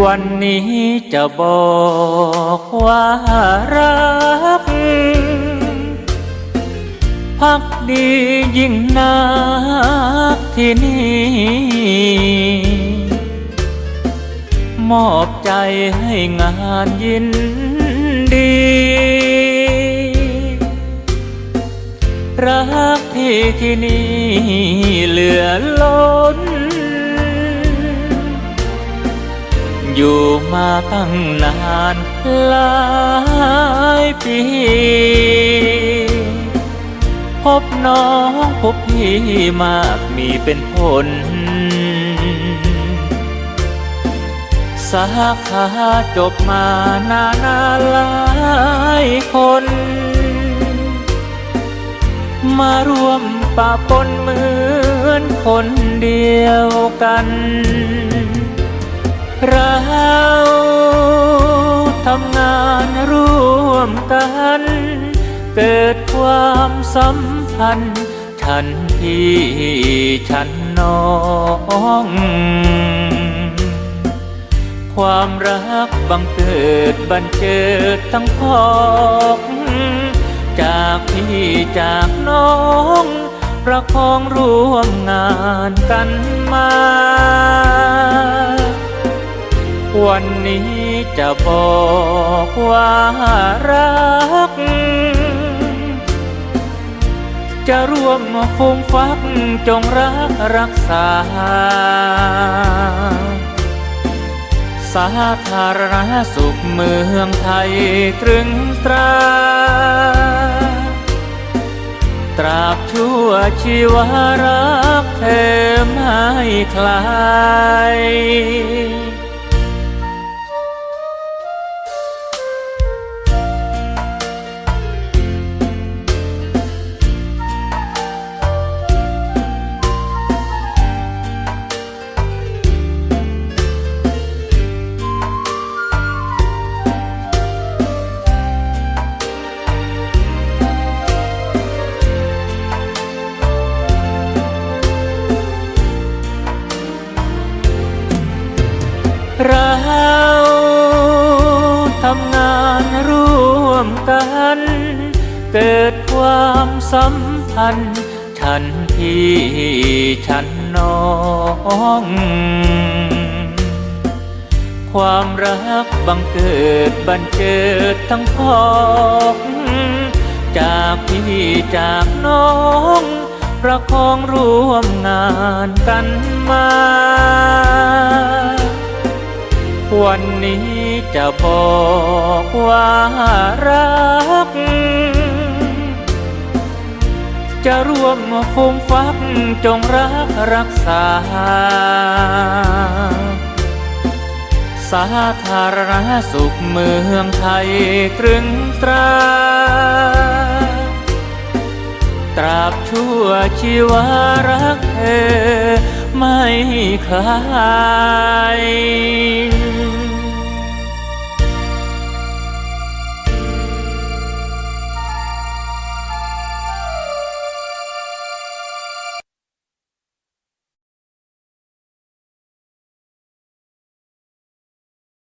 วันนี้จะบอกว่ารัก พักดียิ่งนักที่นี่ มอบใจให้งานยินดี รักที่ที่นี่เหลือล้น อยู่มาตั้งนานหลายปี พบน้องพบพี่มากมีเป็นผล สาขาจบมานานาหลายคน มาร่วมปะปนเหมือนคนเดียวกัน เราทำงานร่วมกัน เกิดความสัมพันธ์ ฉันพี่ฉันน้อง ความรักบังเกิดบันเจิดทั้งพ้องจากพี่จากน้องประคองร่วมงานกันมา วันนี้จะบอกว่ารัก จะร่วมฟูมฟักจงรักรักษา สาธารณสุขเมืองไทยตรึงตรา ตราบชั่วชีวารักเธอไม่คลาย เราทำงานร่วมกัน เกิดความสัมพันธ์ฉันพี่ฉันน้อง ความรักบังเกิดบันเจิดทั้งพ้องจากพี่จากน้องประคองร่วมงานกันมา วันนี้จะบอกว่ารัก จะร่วมฟูมฟักจงรักรักษา สาธารณสุขเมืองไทยตรึงตรา ตราบชั่วชีวารักเธอ ไม่คลาย